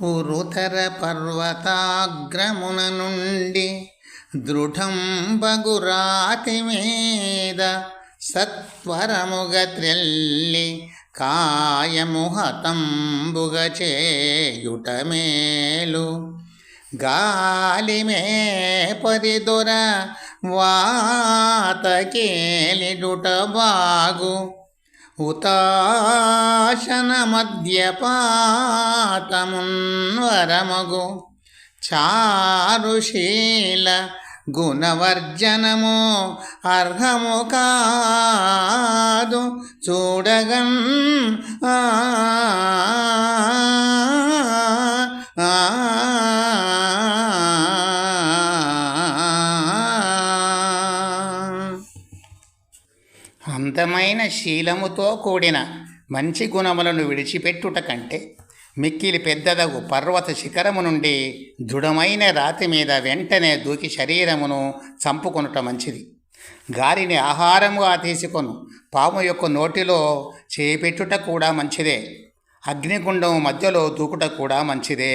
ఉరుతర పర్వతాగ్రమున నుండి దృఢం బగురాతి మీద సత్వరముగ త్రెల్లి కాయము హతంబుగ చేయుట మేలు గాలిమే పరిదొర వాతకేలిడుట బాగు ఉతాశన మద్యపాతమున్వరమగు చారుశీల గుణవర్జనము అర్హము కాదు చూడగన్ ఆ, ఆ, అందమైన శీలముతో కూడిన మంచి గుణములను విడిచిపెట్టుట కంటే మిక్కిలి పెద్దదగు పర్వత శిఖరము నుండి దృఢమైన రాతి మీద వెంటనే దూకి శరీరమును చంపుకొనుట మంచిది. గాలిని ఆహారముగా తీసుకొను పాము యొక్క నోటిలో చేపెట్టుట కూడా మంచిదే. అగ్నిగుండం మధ్యలో దూకుట కూడా మంచిదే.